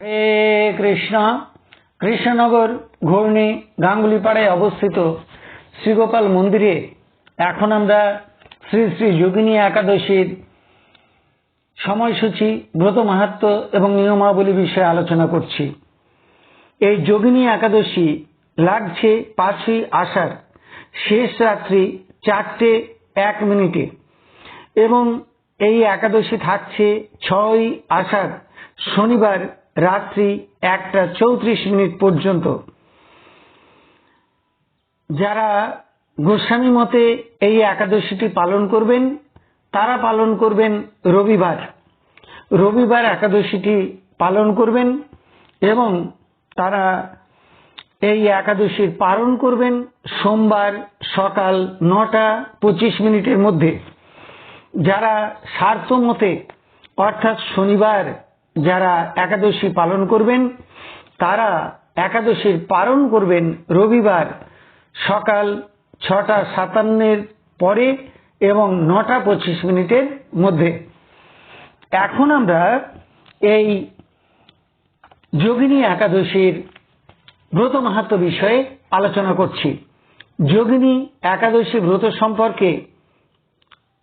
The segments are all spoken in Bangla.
হে কৃষ্ণ, কৃষ্ণনগর ঘূর্ণি গাঙ্গুলিপাড়ায় অবস্থিত শ্রীগোপাল মন্দিরে এখন আমরা শ্রী শ্রী যোগিনী একাদশীর সময়সূচি, ব্রত মাহাত্ম এবং নিয়মাবলী বিষয়ে আলোচনা করছি। এই যোগিনী একাদশী লাগছে পাঁচই আষাঢ়, শেষ রাত্রি চারটে এক মিনিটে এবং এই একাদশী থাকছে ছয় আষাঢ়, শনিবার রাত্রি একটা চৌত্রিশ মিনিট পর্যন্ত। যারা গোস্বামী মতে এই একাদশীটি পালন করবেন, তারা পালন করবেন রবিবার। রবিবার একাদশীটি পালন করবেন এবং তারা এই একাদশীর পালন করবেন সোমবার সকাল নটা পঁচিশ মিনিটের মধ্যে। যারা স্বার্থ মতে, অর্থাৎ শনিবার যারা একাদশী পালন করবেন, তারা একাদশীর পালন করবেন রবিবার সকাল ছটা সাতান্নের পরে এবং নটা পঁচিশ মিনিটের মধ্যে। এখন আমরা এই যোগিনী একাদশীর ব্রত মাহাত্ম বিষয়ে আলোচনা করছি। যোগিনী একাদশী ব্রত সম্পর্কে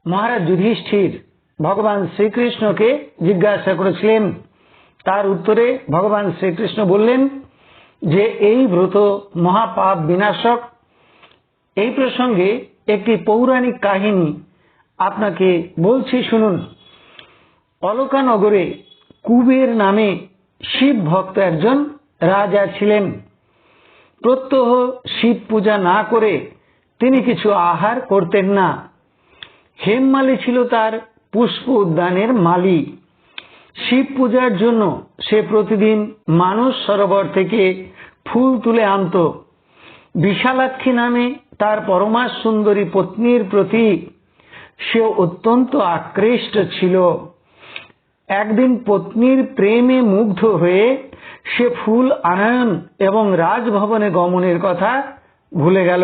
মহারাজ যুধিষ্ঠির ভগবান শ্রীকৃষ্ণকে জিজ্ঞাসা করেছিলেন। তার উত্তরে ভগবান শ্রীকৃষ্ণ বললেন যে, এই ব্রত মহাপাপ বিনাশক। এই প্রসঙ্গে একটি পৌরাণিক কাহিনী আপনাকে বলছি শুনুন। অলকানগরে কুবের নামে শিব ভক্ত একজন রাজা ছিলেন। প্রত্যহ শিব পূজা না করে তিনি কিছু আহার করতেন না। হেমমালি ছিল তার পুষ্প উদ্যানের মালি শিব পূজার জন্য সে প্রতিদিন মানুষ সরোবর থেকে ফুল তুলে আনত। বিশালাক্ষী নামে তার পরমা সুন্দরী পত্নীর প্রতি সে অত্যন্ত আকৃষ্ট ছিল। একদিন পত্নীর প্রেমে মুগ্ধ হয়ে সে ফুল আনয়ন এবং রাজভবনে গমনের কথা ভুলে গেল।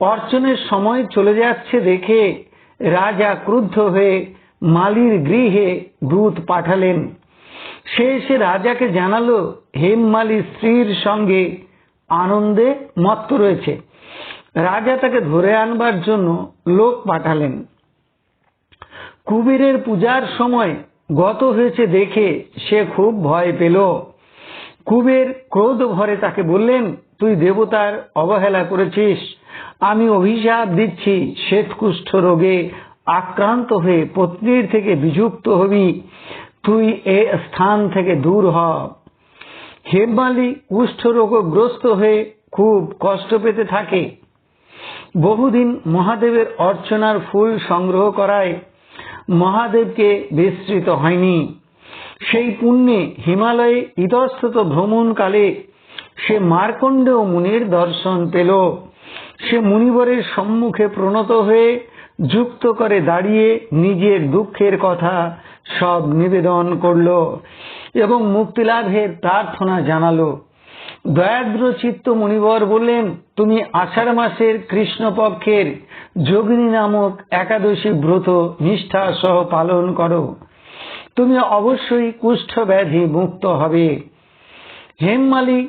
অর্চনের সময় চলে যাচ্ছে দেখে রাজা ক্রুদ্ধ হয়ে মালির গৃহে দূত পাঠালেন। সে এসে রাজাকে জানালো হেমমালি স্ত্রীর সঙ্গে আনন্দে মত্ত রয়েছে। রাজা তাকে ধরে আনবার জন্য লোক পাঠালেন। কুবেরের পূজার সময় গত হয়েছে দেখে সে খুব ভয় পেল। কুবের ক্রোধ ভরে তাকে বললেন, তুই দেবতার অবহেলা করেছিস আমি অভিশাপ দিচ্ছি, শ্বেতকুষ্ঠ রোগে আক্রান্ত হয়ে পত্নীর থেকে বিযুক্ত হবি। তুই এ স্থান থেকে দূর হ। হেমমালি কুষ্ঠ রোগগ্রস্ত হয়ে খুব কষ্ট পেতে থাকে। বহুদিন মহাদেবের অর্চনার ফুল সংগ্রহ করায় মহাদেবকে বিস্তৃত হয়নি। সেই পুণ্যে হিমালয়ে ইতস্তত ভ্রমণকালে সে মার্কণ্ডেয় মুনির দর্শন পেল। সে মুনিবরের সম্মুখে প্রণত হয়ে যুক্ত করে দাঁড়িয়ে নিজের দুঃখের কথা সব নিবেদন করল এবং মুক্তিলাভের প্রার্থনা জানালো। দয়াদ্র চিত্ত মুনিবর বললেন, তুমি আষাঢ় মাসের কৃষ্ণপক্ষের যোগিনী নামক একাদশী ব্রত নিষ্ঠা সহ পালন করো। তুমি অবশ্যই কুষ্ঠ ব্যাধি মুক্ত হবে। হেমমালি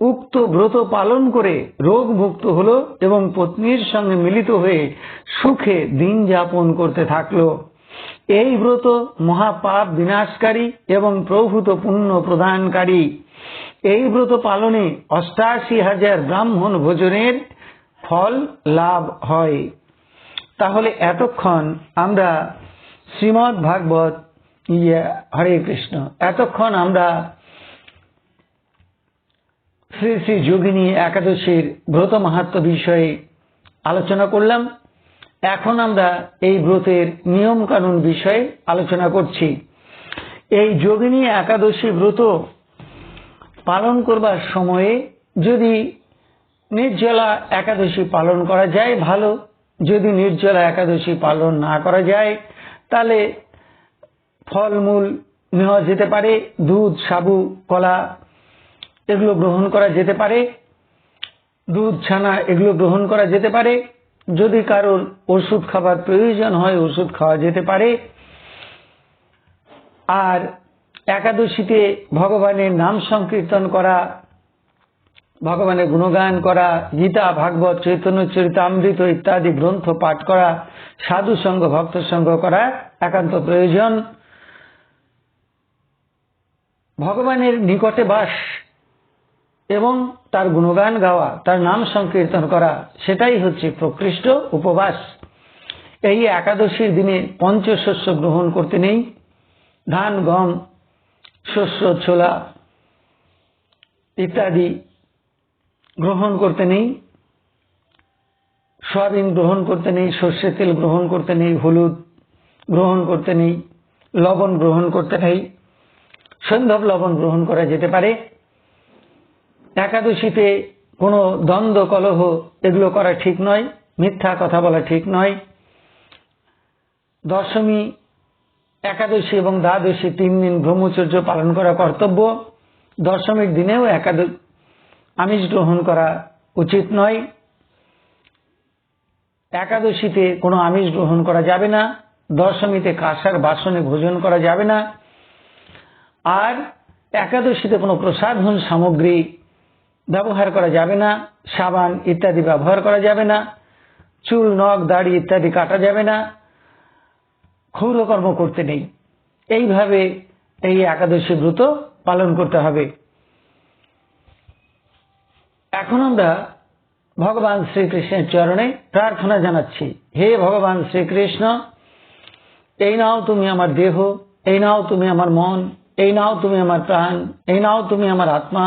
উক্ত ব্রত পালন করে রোগ মুক্ত হলো এবং পত্নীর সঙ্গে মিলিত হয়ে সুখে দিন যাপন করতে থাকল। এই ব্রত মহাপাপ বিনাশকারী এবং প্রভূত পুণ্য প্রদানকারী। এই ব্রত পালনে অষ্টাশি হাজার ব্রাহ্মণ ভোজনের ফল লাভ হয়। তাহলে এতক্ষণ আমরা শ্রীমৎ ভাগবত ইয়ে হরে কৃষ্ণ, এতক্ষণ আমরা শ্রী শ্রী যোগিনী একাদশীর ব্রত মাহাত্ম বিষয়ে আলোচনা করলাম। এখন আমরা এই ব্রতের নিয়ম কানুন বিষয়ে আলোচনা করছি। এই যোগিনী একাদশী ব্রত পালন করবার সময়ে যদি নির্জলা একাদশী পালন করা যায়, ভালো। যদি নির্জলা একাদশী পালন না করা যায়, তাহলে ফলমূল নেওয়া যেতে পারে। দুধ, সাবু, কলা এগুলো গ্রহণ করা যেতে পারে। দুধ, ছানা এগুলো গ্রহণ করা যেতে পারে। যদি কারোর ওষুধ খাবার প্রয়োজন হয়, ওষুধ খাওয়া যেতে পারে। আর একাদশীতে ভগবানের নাম সংকীর্তন করা, ভগবানের গুণগান করা, গীতা, ভাগবত, চৈতন্য, চরিতামৃত ইত্যাদি গ্রন্থ পাঠ করা, সাধু সঙ্গ, ভক্ত সঙ্গ করা একান্ত প্রয়োজন। ভগবানের নিকটে বাস এবং তার গুণগান গাওয়া, তার নাম সংকীর্তন করা, সেটাই হচ্ছে প্রকৃষ্ট উপবাস। এই একাদশীর দিনে পঞ্চশস্য গ্রহণ করতে নেই। ধান, গম, শস্য, ছোলা ইত্যাদি গ্রহণ করতে নেই। সয়াবিন গ্রহণ করতে নেই সর্ষের তেল গ্রহণ করতে নেই, হলুদ গ্রহণ করতে নেই, লবণ গ্রহণ করতে নেই। সৈন্ধব লবণ গ্রহণ করা যেতে পারে। একাদশীতে কোনো দ্বন্দ্ব, কলহ এগুলো করা ঠিক নয়, মিথ্যা কথা বলা ঠিক নয়। দশমী, একাদশী এবং দ্বাদশী তিন দিন ব্রহ্মচর্য পালন করা কর্তব্য। দশমীর দিনেও একাদশ আমিষ গ্রহণ করা উচিত নয়। একাদশীতে কোনো আমিষ গ্রহণ করা যাবে না। দশমীতে কাঁসার বাসনে ভোজন করা যাবে না। আর একাদশীতে কোনো প্রসাধন সামগ্রী ব্যবহার করা যাবে না, সাবান ইত্যাদি ব্যবহার করা যাবে না, চুল, নখ, দাড়ি ইত্যাদি কাটা যাবে না, ক্ষৌরকর্ম করতে নেই। এইভাবে এই একাদশী ব্রত পালন করতে হবে। এখন আমরা ভগবান শ্রীকৃষ্ণের চরণে প্রার্থনা জানাচ্ছি, হে ভগবান শ্রীকৃষ্ণ, এই নাও তুমি আমার দেহ, এই নাও তুমি আমার মন, এই নাও তুমি আমার প্রাণ, এই নাও তুমি আমার আত্মা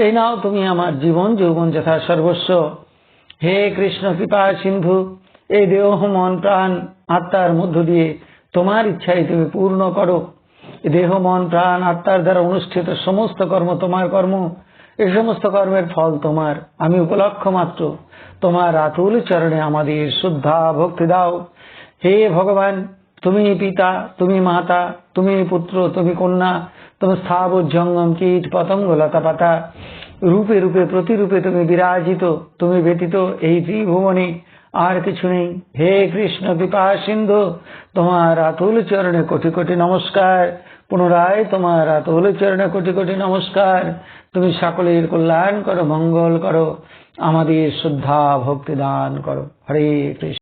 এই নাও তুমি আমার জীবন, যৌবন যথা সর্বস্ব। হে কৃষ্ণ কৃপা সিন্ধু, এই দেহ, মন, প্রাণ, আত্মার মধ্য দিয়ে তোমার ইচ্ছাই তুমি পূর্ণ করো। দেহ, মন, প্রাণ, আত্মার দ্বারা অনুষ্ঠিত সমস্ত কর্ম তোমার কর্ম। এই সমস্ত কর্মের ফল তোমার। আমি উপলক্ষ মাত্র। তোমার আতুল চরণে আমাদের শুদ্ধা ভক্তি দাও। হে ভগবান তুমি পিতা, তুমি মাতা, তুমি পুত্র, তুমি কন্যা, তুমি স্থাবর জঙ্গম কীট, পতঙ্গ লতা পাতা রূপে রূপে, প্রতিরূপে তুমি বিরাজিত, তুমি ব্যতীত এই ত্রিভুবনে আর কিছু নেই। হে কৃষ্ণ কৃপা সিন্ধু, তোমার আতুল চরণে কোটি কোটি নমস্কার। পুনরায় তোমার আতুল চরণে কোটি কোটি নমস্কার। তুমি সকলের কল্যাণ করো, মঙ্গল করো, আমাদের শ্রদ্ধা, ভক্তি দান করো। হরে কৃষ্ণ।